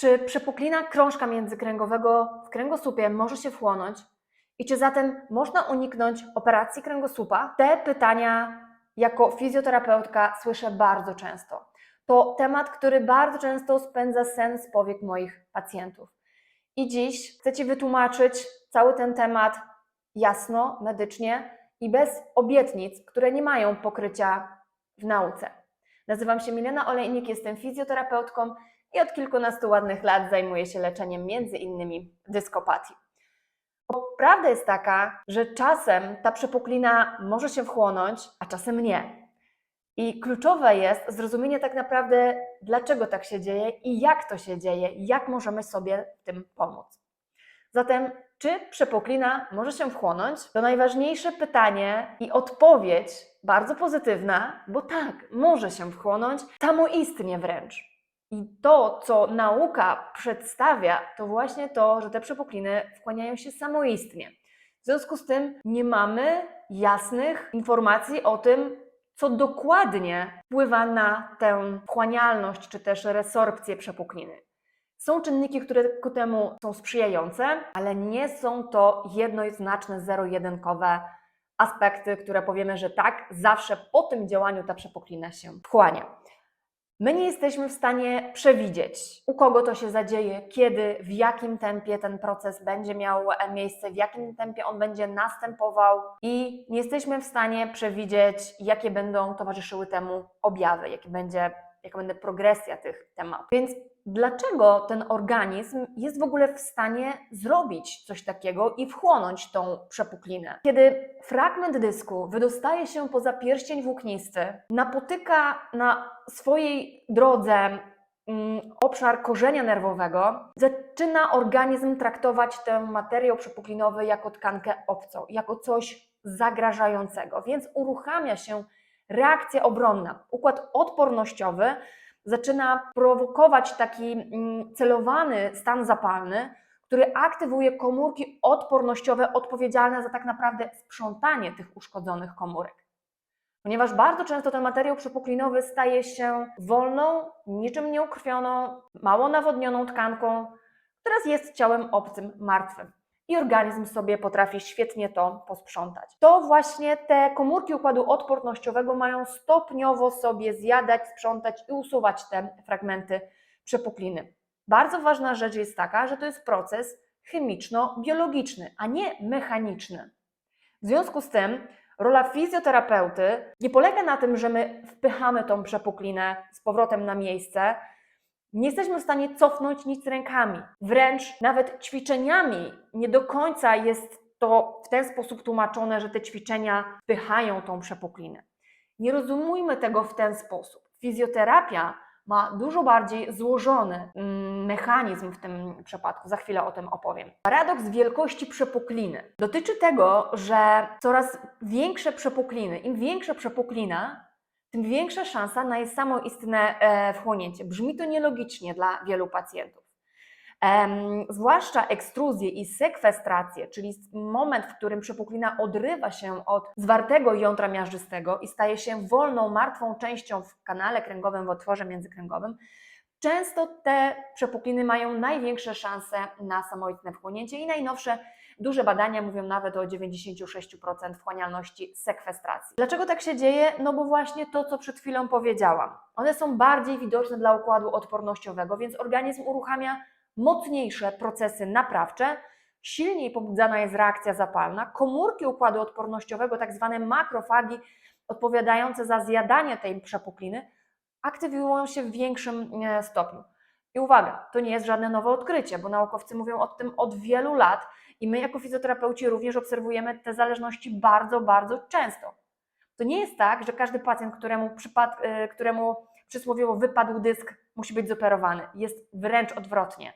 Czy przepuklina krążka międzykręgowego w kręgosłupie może się wchłonąć? I czy zatem można uniknąć operacji kręgosłupa? Te pytania jako fizjoterapeutka słyszę bardzo często. To temat, który bardzo często spędza sen z powiek moich pacjentów. I dziś chcę Ci wytłumaczyć cały ten temat jasno, medycznie i bez obietnic, które nie mają pokrycia w nauce. Nazywam się Milena Olejnik, jestem fizjoterapeutką i od kilkunastu ładnych lat zajmuję się leczeniem między innymi dyskopatii. Prawda jest taka, że czasem ta przepuklina może się wchłonąć, a czasem nie. I kluczowe jest zrozumienie tak naprawdę, dlaczego tak się dzieje i jak to się dzieje, jak możemy sobie w tym pomóc. Zatem, czy przepuklina może się wchłonąć? To najważniejsze pytanie i odpowiedź bardzo pozytywna, bo tak, może się wchłonąć, samoistnie wręcz. I to, co nauka przedstawia, to właśnie to, że te przepukliny wchłaniają się samoistnie. W związku z tym nie mamy jasnych informacji o tym, co dokładnie wpływa na tę wchłanialność czy też resorpcję przepukliny. Są czynniki, które ku temu są sprzyjające, ale nie są to jednoznaczne, zero-jedynkowe aspekty, które powiemy, że tak, zawsze po tym działaniu ta przepuklina się wchłania. My nie jesteśmy w stanie przewidzieć, u kogo to się zadzieje, kiedy, w jakim tempie ten proces będzie miał e, miejsce, w jakim tempie on będzie następował, i nie jesteśmy w stanie przewidzieć, jakie będą towarzyszyły temu objawy, jakie będzie, jaka będzie progresja tych tematów. Więc dlaczego ten organizm jest w ogóle w stanie zrobić coś takiego i wchłonąć tą przepuklinę? Kiedy fragment dysku wydostaje się poza pierścień włóknisty, napotyka na swojej drodze mm, obszar korzenia nerwowego, zaczyna organizm traktować ten materiał przepuklinowy jako tkankę obcą, jako coś zagrażającego, więc uruchamia się reakcja obronna. Układ odpornościowy zaczyna prowokować taki mm, celowany stan zapalny, który aktywuje komórki odpornościowe odpowiedzialne za tak naprawdę sprzątanie tych uszkodzonych komórek. Ponieważ bardzo często ten materiał przepuklinowy staje się wolną, niczym nieukrwioną, mało nawodnioną tkanką, która jest ciałem obcym, martwym. I organizm sobie potrafi świetnie to posprzątać. To właśnie te komórki układu odpornościowego mają stopniowo sobie zjadać, sprzątać i usuwać te fragmenty przepukliny. Bardzo ważna rzecz jest taka, że to jest proces chemiczno-biologiczny, a nie mechaniczny. W związku z tym rola fizjoterapeuty nie polega na tym, że my wpychamy tą przepuklinę z powrotem na miejsce. Nie jesteśmy w stanie cofnąć nic rękami. Wręcz nawet ćwiczeniami nie do końca jest to w ten sposób tłumaczone, że te ćwiczenia wpychają tą przepuklinę. Nie rozumujmy tego w ten sposób. Fizjoterapia ma dużo bardziej złożony mm, mechanizm w tym przypadku. Za chwilę o tym opowiem. Paradoks wielkości przepukliny dotyczy tego, że coraz większe przepukliny, im większa przepuklina, tym większa szansa na jej samoistne e, wchłonięcie. Brzmi to nielogicznie dla wielu pacjentów. Zwłaszcza ekstruzję i sekwestrację, czyli moment, w którym przepuklina odrywa się od zwartego jądra miażdżystego i staje się wolną, martwą częścią w kanale kręgowym, w otworze międzykręgowym, często te przepukliny mają największe szanse na samoistne wchłonięcie i najnowsze duże badania mówią nawet o 96% wchłanialności sekwestracji. Dlaczego tak się dzieje? No bo właśnie to, co przed chwilą powiedziałam. One są bardziej widoczne dla układu odpornościowego, więc organizm uruchamia mocniejsze procesy naprawcze, silniej pobudzana jest reakcja zapalna, komórki układu odpornościowego, tak zwane makrofagi, odpowiadające za zjadanie tej przepukliny, aktywują się w większym e, stopniu. I uwaga, to nie jest żadne nowe odkrycie, bo naukowcy mówią o tym od wielu lat i my jako fizjoterapeuci również obserwujemy te zależności bardzo, bardzo często. To nie jest tak, że każdy pacjent, któremu, przypad, e, któremu przysłowiowo wypadł dysk, musi być zoperowany. Jest wręcz odwrotnie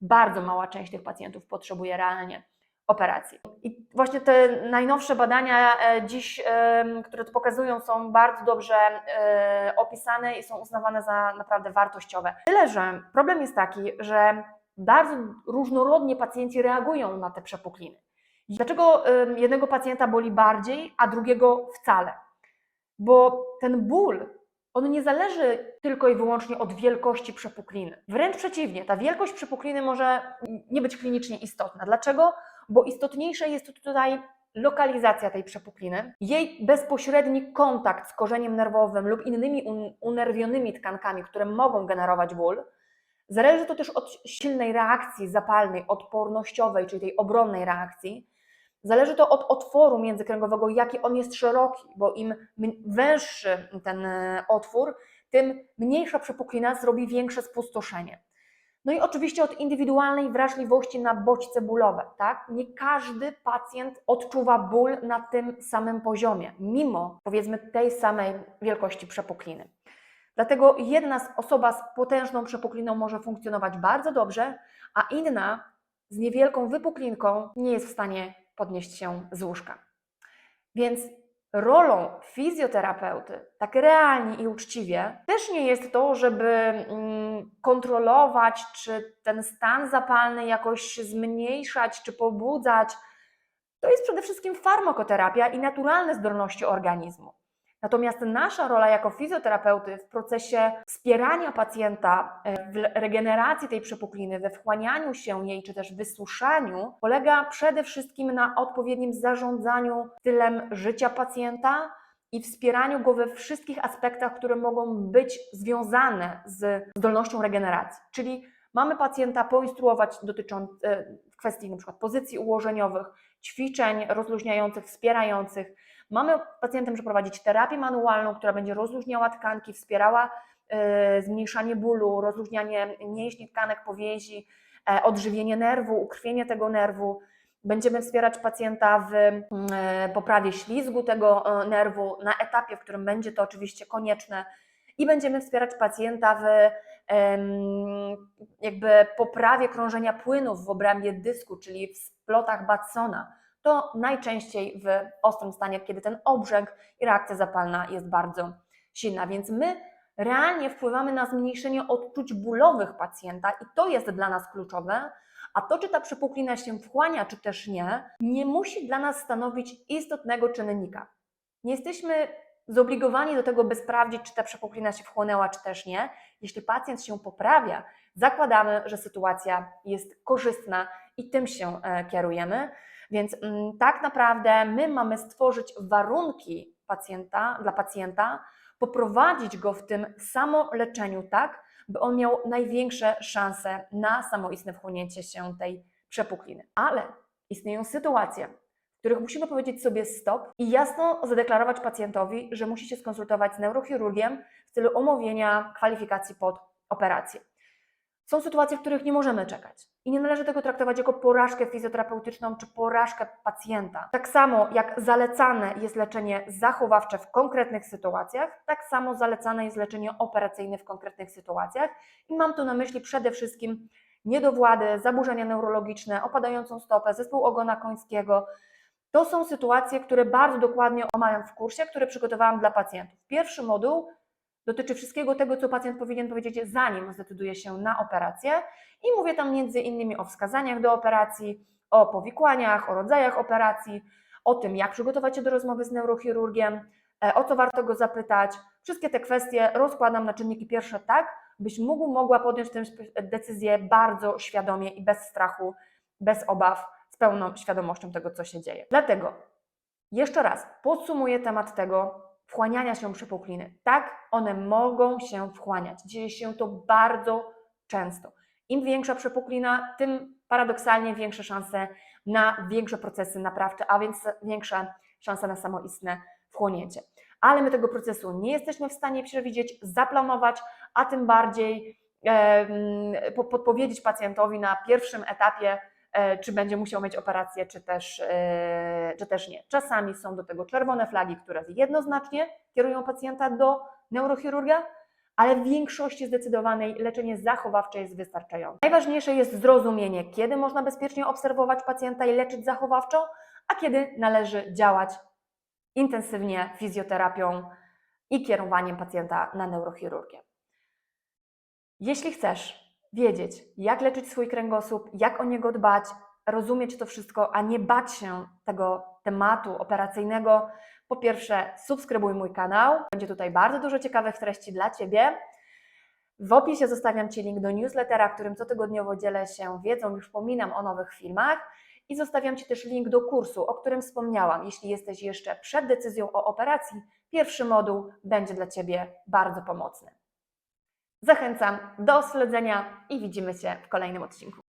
bardzo mała część tych pacjentów potrzebuje realnie operacji. I właśnie te najnowsze badania e, dziś, e, które to pokazują, są bardzo dobrze e, opisane i są uznawane za naprawdę wartościowe. Tyle, że problem jest taki, że bardzo różnorodnie pacjenci reagują na te przepukliny. Dlaczego jednego pacjenta boli bardziej, a drugiego wcale? Bo ten ból on nie zależy tylko i wyłącznie od wielkości przepukliny. Wręcz przeciwnie, ta wielkość przepukliny może nie być klinicznie istotna. Dlaczego? Bo istotniejsze jest tutaj lokalizacja tej przepukliny, jej bezpośredni kontakt z korzeniem nerwowym lub innymi un- unerwionymi tkankami, które mogą generować ból. Zależy to też od silnej reakcji zapalnej, odpornościowej, czyli tej obronnej reakcji. Zależy to od otworu międzykręgowego, jaki on jest szeroki, bo im węższy ten e, otwór, tym mniejsza przepuklina zrobi większe spustoszenie. No i oczywiście od indywidualnej wrażliwości na bodźce bólowe, tak? Nie każdy pacjent odczuwa ból na tym samym poziomie, mimo powiedzmy tej samej wielkości przepukliny. Dlatego jedna osoba z potężną przepukliną może funkcjonować bardzo dobrze, a inna z niewielką wypuklinką nie jest w stanie podnieść się z łóżka. Więc rolą fizjoterapeuty, tak realnie i uczciwie, też nie jest to, żeby mm, kontrolować, czy ten stan zapalny jakoś zmniejszać, czy pobudzać. To jest przede wszystkim farmakoterapia i naturalne zdolności organizmu. Natomiast nasza rola jako fizjoterapeuty w procesie wspierania pacjenta e, w regeneracji tej przepukliny, we wchłanianiu się jej, czy też wysuszaniu, polega przede wszystkim na odpowiednim zarządzaniu stylem życia pacjenta i wspieraniu go we wszystkich aspektach, które mogą być związane z zdolnością regeneracji. Czyli mamy pacjenta poinstruować dotycząc e, w kwestii np. pozycji ułożeniowych, ćwiczeń rozluźniających, wspierających, Mamy pacjentem przeprowadzić terapię manualną, która będzie rozluźniała tkanki, wspierała e, zmniejszanie bólu, rozluźnianie mięśni, tkanek, powięzi, e, odżywienie nerwu, ukrwienie tego nerwu. Będziemy wspierać pacjenta w mm, e, poprawie ślizgu tego nerwu na etapie, w którym będzie to oczywiście konieczne i będziemy wspierać pacjenta w jakby poprawie krążenia płynów w obrębie dysku, czyli w splotach Batsona to najczęściej w ostrym stanie, kiedy ten obrzęk i reakcja zapalna jest bardzo silna. Więc my realnie wpływamy na zmniejszenie odczuć bólowych pacjenta i to jest dla nas kluczowe. A to, czy ta przepuklina się wchłania, czy też nie, nie musi dla nas stanowić istotnego czynnika. Nie jesteśmy zobligowani do tego, by sprawdzić, czy ta przepuklina się wchłonęła, czy też nie. Jeśli pacjent się poprawia, zakładamy, że sytuacja jest korzystna i tym się e, kierujemy. Więc mm, tak naprawdę my mamy stworzyć warunki pacjenta, dla pacjenta, poprowadzić go w tym samoleczeniu tak, by on miał największe szanse na samoistne wchłonięcie się tej przepukliny. Ale istnieją sytuacje, w których musimy powiedzieć sobie stop i jasno zadeklarować pacjentowi, że musi się skonsultować z neurochirurgiem w celu omówienia kwalifikacji pod operację. Są sytuacje, w których nie możemy czekać i nie należy tego traktować jako porażkę fizjoterapeutyczną czy porażkę pacjenta. Tak samo jak zalecane jest leczenie zachowawcze w konkretnych sytuacjach, tak samo zalecane jest leczenie operacyjne w konkretnych sytuacjach i mam tu na myśli przede wszystkim niedowłady, zaburzenia neurologiczne, opadającą stopę, zespół ogona końskiego. To są sytuacje, które bardzo dokładnie omawiam w kursie, który przygotowałam dla pacjentów. Pierwszy moduł dotyczy wszystkiego tego, co pacjent powinien powiedzieć, zanim zdecyduje się na operację. I mówię tam między innymi o wskazaniach do operacji, o powikłaniach, o rodzajach operacji, o tym, jak przygotować się do rozmowy z neurochirurgiem, e, o co warto go zapytać. Wszystkie te kwestie rozkładam na czynniki pierwsze tak, byś mógł, mogła podjąć tę decyzję bardzo świadomie i bez strachu, bez obaw, z pełną świadomością tego, co się dzieje. Dlatego jeszcze raz podsumuję temat tego, wchłaniania się przepukliny. Tak, one mogą się wchłaniać. Dzieje się to bardzo często. Im większa przepuklina, tym paradoksalnie większe szanse na większe procesy naprawcze, a więc większa szansa na samoistne wchłonięcie. Ale my tego procesu nie jesteśmy w stanie przewidzieć, zaplanować, a tym bardziej e, podpowiedzieć pacjentowi na pierwszym etapie, czy będzie musiał mieć operację, czy też, e, czy też nie. Czasami są do tego czerwone flagi, które jednoznacznie kierują pacjenta do neurochirurga, ale w większości zdecydowanej leczenie zachowawcze jest wystarczające. Najważniejsze jest zrozumienie, kiedy można bezpiecznie obserwować pacjenta i leczyć zachowawczo, a kiedy należy działać intensywnie fizjoterapią i kierowaniem pacjenta na neurochirurgię. Jeśli chcesz wiedzieć, jak leczyć swój kręgosłup, jak o niego dbać, rozumieć to wszystko, a nie bać się tego tematu operacyjnego, po pierwsze subskrybuj mój kanał, będzie tutaj bardzo dużo ciekawych treści dla Ciebie. W opisie zostawiam Ci link do newslettera, którym cotygodniowo dzielę się wiedzą i przypominam o nowych filmach. I zostawiam Ci też link do kursu, o którym wspomniałam. Jeśli jesteś jeszcze przed decyzją o operacji, pierwszy moduł będzie dla Ciebie bardzo pomocny. Zachęcam do śledzenia i widzimy się w kolejnym odcinku.